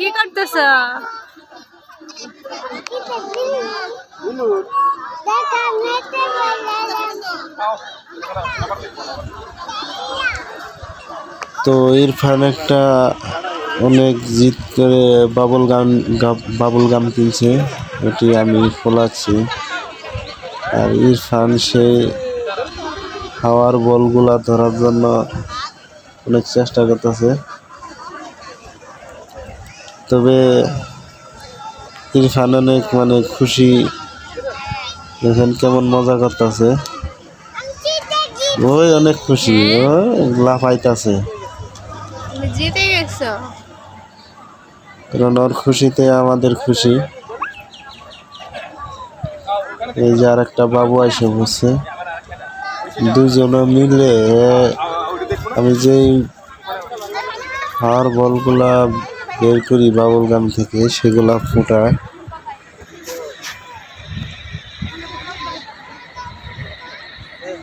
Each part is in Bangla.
কি করতেছ? তো ইরফান একটা অনেক জিদ করে বাবুল গাম গা- বাবুল গাম কিনছে এটি আমি খোলাচ্ছি আর ইরফান, সে হাওয়ার বলগুলা ধরার জন্য অনেক চেষ্টা করতেছে। তবে ইরফান অনেক মানে খুশি। দেখেন কেমন মজা করতেছে। ওই অনেক খুশি ও লাফাইতাছে। জিতে গেছো? কারণ ওর খুশিতে আমাদের খুশি। এই যে আর একটা বাবু এসে বসছে। দুজনে মিলে আমি যেই হাওয়ার বলগুলা বের করি বাবুল গাম থেকে, সেগুলা ফুটায়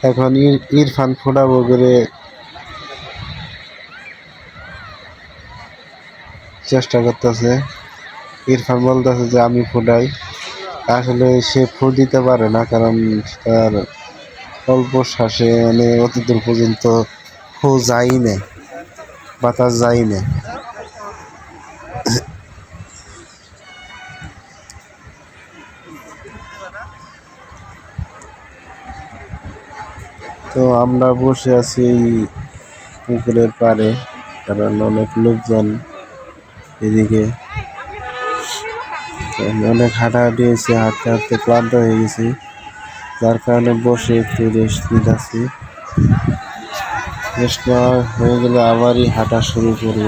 এখন ইর- ইরফান ফোটাবো করে চেষ্টা করতেছে। ইরফান বলতেছে যে, আমি ফোটাই। আসলে সে ফু দিতে পারে না, কারণ তার অল্প শ্বাসে মানে অতি দূর পর্যন্ত ফু যাই না বাতাস যাই না তো আমরা বসে আছি পুকুরের পাড়ে, কারণ অনেক লোকজন এদিকে। অনেক হাঁটাহাঁটি হয়েছে, হাঁটতে হাঁটতে ক্লান্ত হয়ে গেছি। যার কারণে বসে একটু রেস্ট নিতেছি রেস্ট নেওয়া হয়ে গেলে আবারই হাঁটা শুরু করব।